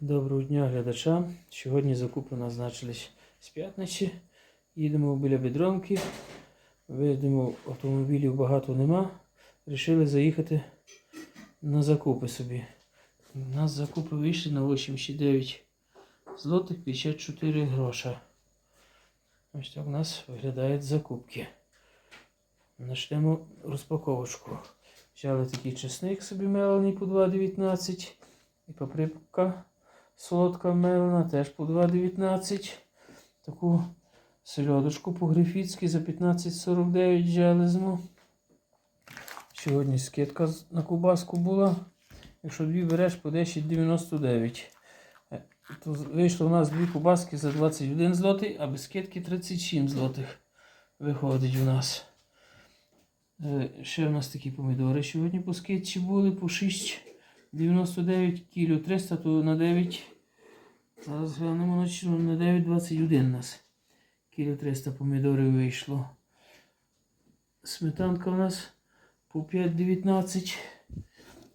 Доброго дня глядачам. Сьогодні закупи назначились з п'ятниці. Їдемо біля Бедронки. Видимо, автомобілів багато нема. Рішили заїхати на закупи собі. У нас закупи вийшли на 89 злотих 54 гроша. Ось так у нас виглядають закупки. Почнемо розпаковочку. Взяли такий чесник собі мелений по 2,19 і паприка солодка мелена теж по 2,19. Таку сельодочку по-грифіцьки за 15,49 взяли зиму. Сьогодні скидка на кубаску була. Якщо дві береш по 10,99. Е, То вийшло у нас дві кубаски за 21 злотий, а без скидки 37 злотих виходить у нас. Е, Ще в нас такі помідори сьогодні по скидці були по 6,99 кіло 300, то на 9. Зараз глянемо на число, на 9,21 у нас. Кіло 300 помідорів вийшло. Сметанка у нас по 5,19.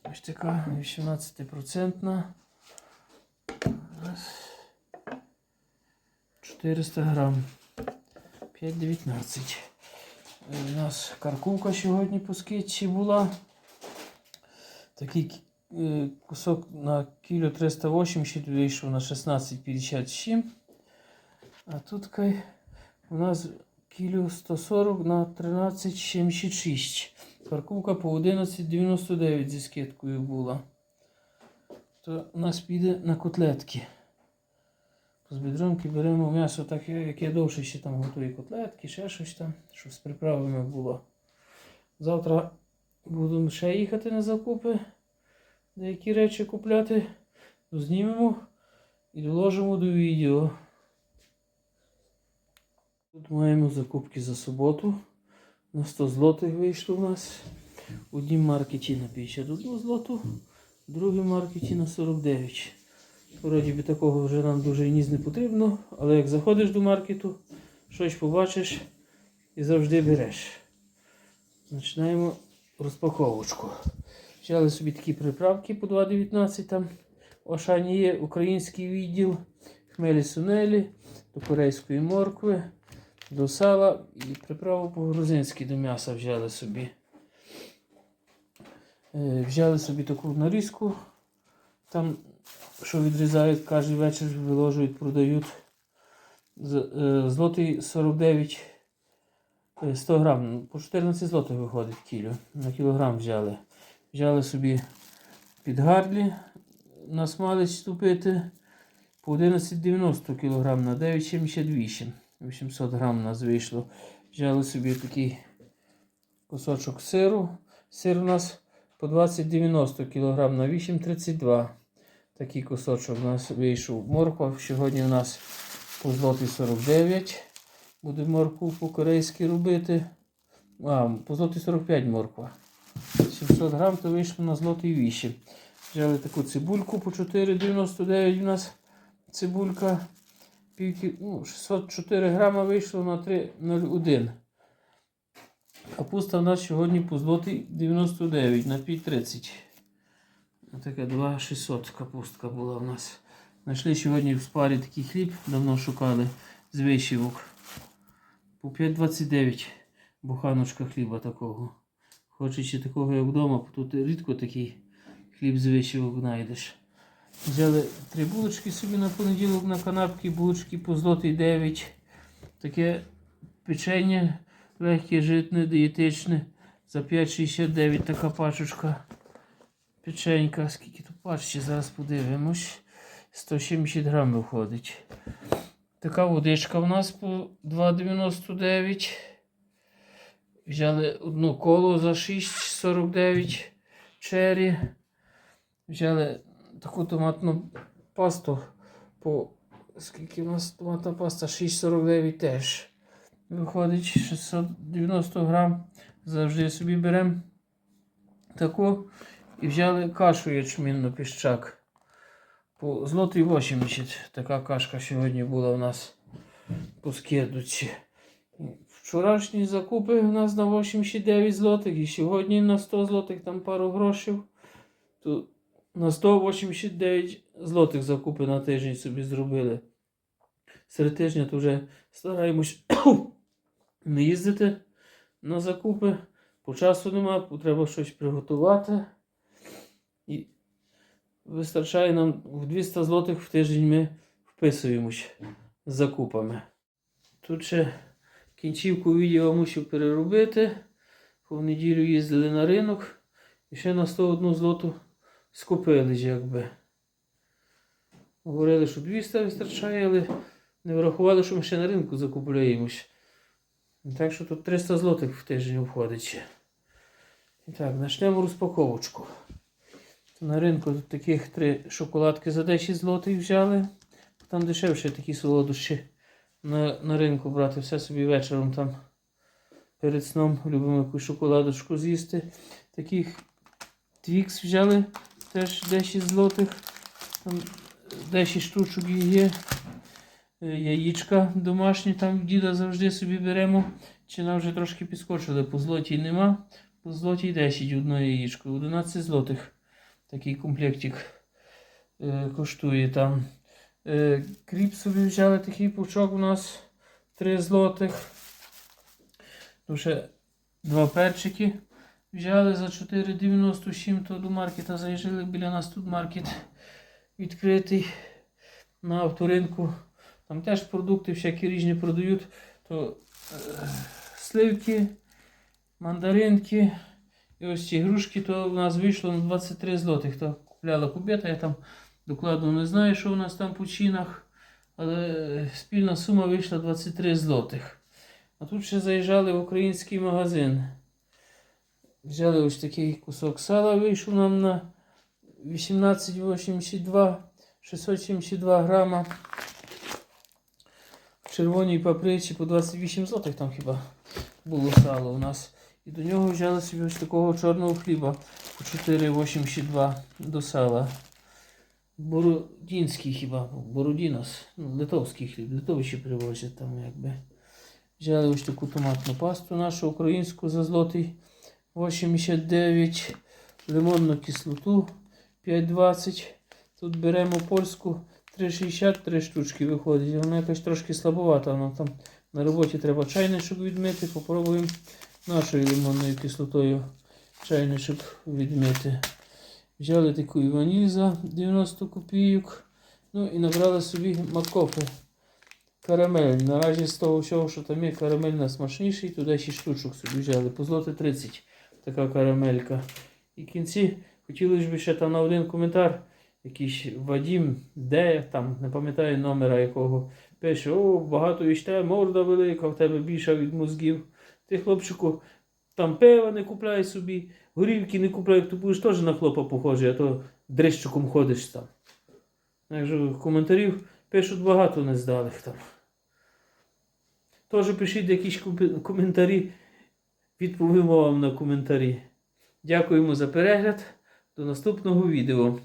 Ось така 18%. Раз. 400 грам. 5,19. Е, У нас каркулка сьогодні по скидці була. Такий е, кусок на кіло 380 вийшов на 16,57. А тут у нас кіло 140 на 13,76. Каркулка по 11,99 зі скидкою була. То у нас піде на котлетки. З бідронки беремо м'ясо таке, яке довше ще там готує котлетки, ще щось там, щоб з приправами було. Завтра будемо ще їхати на закупи, деякі речі купляти, знімемо і доложимо до відео. Тут маємо закупки за суботу. На 100 злотих вийшло в нас. В одній маркеті на 51 злоту, в другій маркеті на 49. Вроді би такого вже нам дуже і не потрібно, але як заходиш до маркету, щось побачиш і завжди береш. Починаємо розпаковочку. Взяли собі такі приправки по 2,19 там. В Ашані є український відділ, хмелі сунелі, до корейської моркви, до сала і приправу по-грузинськи до м'яса взяли собі. Е, Взяли собі таку нарізку. Там, що відрізають, кожен вечір виложують, продають. Е, Злотий 49 е, 100 грам. ну, По 14 злотих виходить кіло. На кілограм взяли. Взяли собі під гарлі на смалець ступити по 11,90 кг на 9,78. 800 грам у нас вийшло. Взяли собі такий кусочок сиру. Сир у нас по 20,90 кг на 8,32. Такий кусочок у нас вийшов. Морква сьогодні у нас по злотий 49. Буде моркву по-корейськи робити. А, по злотий 45 морква. 700 грам, то вийшло на злотий 8. Взяли таку цибульку по 4,99 у нас цибулька. Пів, ну, 604 грама вийшло на 3,01. Капуста у нас сьогодні по злотий 99 на 5,30. Така 2,600 капустка була у нас. Знайшли сьогодні в спарі такий хліб, давно шукали з вишивок. По 5,29 буханочка хліба такого. Хочучи такого, як вдома, тут рідко такий хліб з вишивок знайдеш. Взяли три булочки собі на понеділок на канапки, булочки по злотий 9. Таке печення легке, житне, дієтичне. За 5,69 така пачечка. Печенька. Скільки тут пачці, зараз подивимось. 170 грам виходить. Така водичка в нас по 2,99. Взяли одну колу за 6,49 чері. Взяли таку томатну пасту по скільки у нас томатна паста? 6,49 теж. Виходить 690 грам. Завжди собі беремо таку. І взяли кашу ячмінну піщак. По злотий 80. Така кашка сьогодні була у нас по скидуці. Вчорашні закупи у нас на 89 злотих і сьогодні на 100 злотих там пару грошей. То на 189 злотих закупи на тиждень собі зробили. Серед тижня то вже стараємось не їздити на закупи. По часу нема, треба щось приготувати. І вистачає нам в 200 злотих в тиждень ми вписуємось з закупами. Тут ще кінцівку відео мусив переробити. В неділю їздили на ринок і ще на 101 злоту скупили якби. Говорили, що 200 вистачає, але не врахували, що ми ще на ринку закупляємось. Так що тут 300 злотих в тиждень входить. І так, почнемо розпаковочку. На ринку тут таких три шоколадки за 10 злотих взяли. Там дешевше такі солодощі на, на ринку брати. Все собі вечором там перед сном любимо якусь шоколадочку з'їсти. Таких твікс взяли теж 10 злотих. Там 10 штучок є. Е, Яєчка домашні там діда завжди собі беремо. Чи вже трошки підскочили, по злотій нема. По злотій 10 одне яєчко. 11 злотих такий комплектик е, коштує там. Е, кріп собі взяли такий пучок у нас 3 злотих. Ще два перчики взяли за 4,97 то до маркета заїжджали біля нас тут маркет відкритий на авторинку. Там теж продукти всякі різні продають. То е, сливки, мандаринки і ось ці грушки, то в нас вийшло на 23 злотих. То купляла кубета, я там докладно не знаю, що у нас там по чинах. Але спільна сума вийшла 23 злотих. А тут ще заїжджали в український магазин. Взяли ось такий кусок сала, вийшов нам на 18,82, 672 грама. В червоній паприці по 28 злотих там хіба було сало у нас. І до нього взяли собі ось такого чорного хліба по 4,82 до сала. Бородінський хіба, Бородінос, ну, литовський хліб, литовичі привозять там якби. Взяли ось таку томатну пасту нашу українську за злотий 89, лимонну кислоту 5,20. Тут беремо польську 3,63 штучки виходить. Вона якась трошки слабовата. Вона там на роботі треба чайничок відмити. Попробуємо нашою лимонною кислотою чайничок відмити. Взяли таку ваніль за 90 копійок. Ну і набрали собі макофи. Карамель. Наразі з того всього, що там є, карамель найсмачніший, туди 6 штучок собі взяли. По злоти 30 така карамелька. І в кінці хотілося б ще там на один коментар. Якийсь Вадім, де там, не пам'ятаю номера якого. Пише, о, багато їсте, морда велика, в тебе більша від мозгів. Ти, хлопчику, там пива не купляй собі, горівки не купляй, то будеш теж на хлопа похожий, а то дрищуком ходиш там. Якщо коментарів пишуть багато нездалих там. Теж пишіть якісь коментарі, відповімо вам на коментарі. Дякуємо за перегляд. До наступного відео.